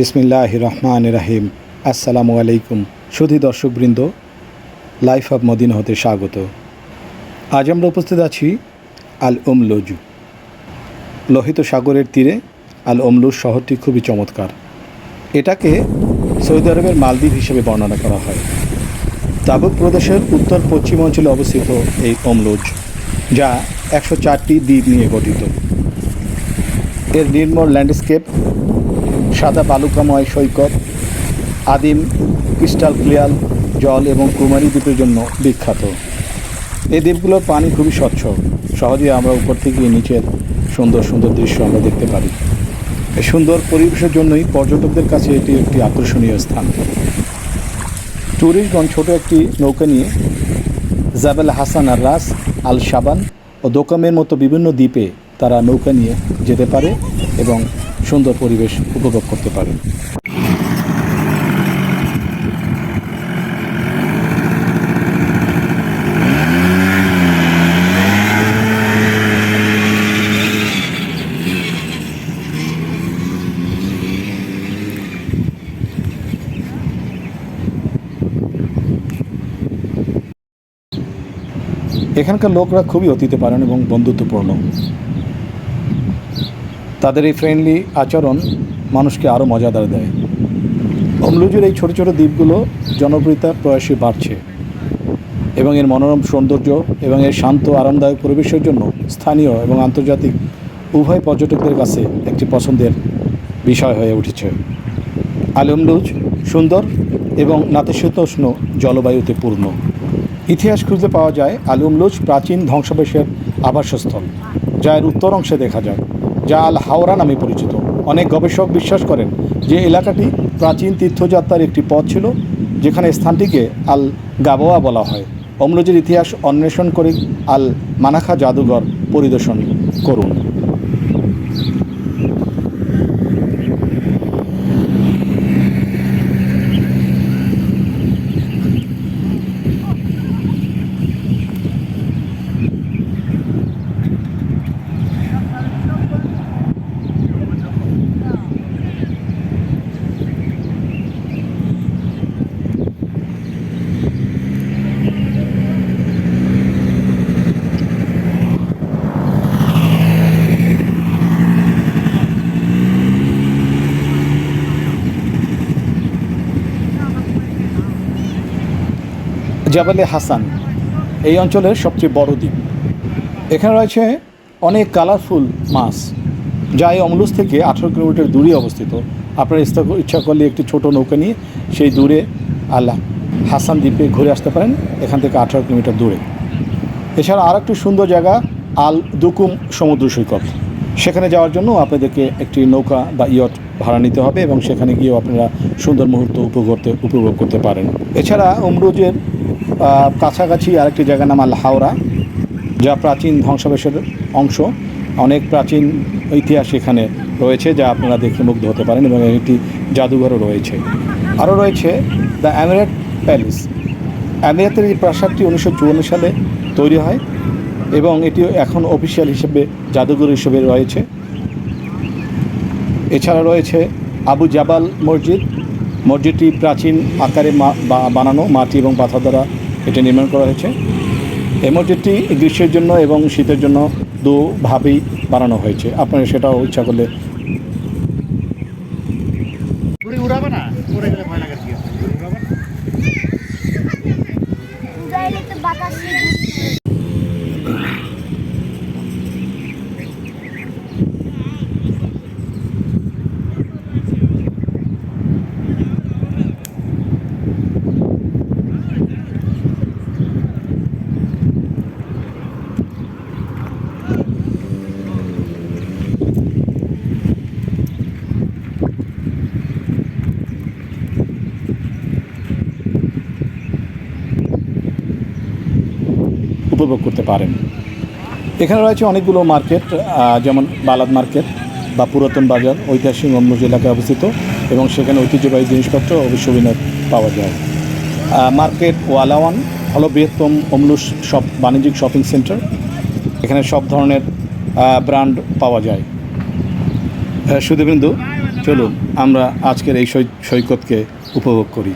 বিসমিল্লাহ রহমান রাহিম। আসসালামু আলাইকুম। সুধী দর্শকবৃন্দ লাইফ অফ মদিনা হতে স্বাগত। আজ আমরা উপস্থিত আছি আল ওমলুজু লোহিত সাগরের তীরে আল ওমলুজ শহরটি খুবই চমৎকার। এটাকে সৌদি আরবের মালদ্বীপ হিসেবে বর্ণনা করা হয়। তাবুক প্রদেশের উত্তর পশ্চিম অঞ্চলে অবস্থিত এই ওমলুজ যা একশো চারটি দ্বীপ নিয়ে গঠিত। এর নির্মল ল্যান্ডস্কেপ সাদা বালুকাময় সৈকত, আদিম ক্রিস্টাল ক্লিয়ার জল এবং কুমারী দ্বীপের জন্য বিখ্যাত। এই দ্বীপগুলোর পানি খুবই স্বচ্ছ। সহজেই আমরা উপর থেকে নিচের সুন্দর সুন্দর দৃশ্য আমরা দেখতে পারি। এই সুন্দর পরিবেশের জন্যই পর্যটকদের কাছে এটি একটি আকর্ষণীয় স্থান। ট্যুরিস্টগণ ছোট একটি নৌকা নিয়ে জাবেল হাসান আর রাস আল সাবান ও দোকামের মতো বিভিন্ন দ্বীপে তারা নৌকা নিয়ে যেতে পারে এবং সুন্দর পরিবেশ উপভোগ করতে পারে। এখানকার লোকরা খুবই অতীতে পারেন এবং বন্ধুত্বপূর্ণ। তাদের এই ফ্রেন্ডলি আচরণ মানুষকে আরও মজাদার দেয়। অমলুজের এই ছোটো ছোটো দ্বীপগুলো জনপ্রিয়তা প্রয়াসী বাড়ছে এবং এর মনোরম সৌন্দর্য এবং এর শান্ত, আরামদায়ক পরিবেশের জন্য স্থানীয় এবং আন্তর্জাতিক উভয় পর্যটকদের কাছে একটি পছন্দের বিষয় হয়ে উঠেছে। আলমলুজ সুন্দর এবং নাতিশীতোষ্ণ জলবায়ুতে পূর্ণ। ইতিহাস খুঁজে পাওয়া যায় আলুমলুজ প্রাচীন ধ্বংসাবশের আবাসস্থল, যা এর উত্তর অংশে দেখা যায়। যা আল হাওড়া নামে পরিচিত। অনেক গবেষক বিশ্বাস করেন যে এলাকাটি প্রাচীন তীর্থযাত্রার একটি পথ ছিল, যেখানে স্থানটিকে আল গাবোয়া বলা হয়। অম্লজের ইতিহাস অন্বেষণ করে আল মানাখা জাদুঘর পরিদর্শন করুন। জাবালে হাসান এই অঞ্চলের সবচেয়ে বড় দ্বীপ। এখানে রয়েছে অনেক কালারফুল মাছ, যা এই অমলুস থেকে আঠেরো কিলোমিটার দূরে অবস্থিত। আপনারা ইচ্ছা করলে একটি ছোট নৌকা নিয়ে সেই দূরে আল্লাহ হাসান দ্বীপে ঘুরে আসতে পারেন, এখান থেকে আঠারো কিলোমিটার দূরে। এছাড়া আর একটি সুন্দর জায়গা, আল দুকুম সমুদ্র সৈকত। সেখানে যাওয়ার জন্য আপনাদেরকে একটি নৌকা বা ইয়ট ভাড়া নিতে হবে এবং সেখানে গিয়েও আপনারা সুন্দর মুহূর্ত উপভোগ করতে উপভোগ করতে পারেন। এছাড়া অমরুজের কাছাকাছি আরেকটি জায়গার নাম আল হাওড়া, যা প্রাচীন ধ্বংসাবেশের অংশ। অনেক প্রাচীন ইতিহাস এখানে রয়েছে, যা আপনারা দেখে মুগ্ধ হতে পারেন এবং একটি জাদুঘরও রয়েছে। আরও রয়েছে দ্য অ্যামিরেট প্যালেস। অ্যামিরাতের এই প্রাসাদটি উনিশশো চুয়ান্ন সালে তৈরি হয় এবং এটি এখন অফিসিয়াল হিসেবে জাদুঘর হিসেবে রয়েছে। এছাড়া রয়েছে আবু জাবাল মসজিদ। মসজিদটি প্রাচীন আকারে বানানো মাটি এবং পাথর দ্বারা এটি নির্মাণ করা হয়েছে। এই গ্রীষ্মের জন্য এবং শীতের জন্য দুভাবেই বানানো হয়েছে। আপনারা সেটাও ইচ্ছা করলে উপভোগ করতে পারেন। এখানে রয়েছে অনেকগুলো মার্কেট যেমন বালাদ মার্কেট বা পুরাতন বাজার, ঐতিহাসিক অম্বুজ এলাকায় অবস্থিত এবং সেখানে ঐতিহ্যবাহী জিনিসপত্র বিশ্ববিনয় পাওয়া যায়। মার্কেট ওয়ালাওয়ান হলো বৃহত্তম অমলুস সব বাণিজ্যিক শপিং সেন্টার। এখানে সব ধরনের ব্র্যান্ড পাওয়া যায়। সুদীবৃন্দু চলুন আমরা আজকের এই সৈকতকে উপভোগ করি।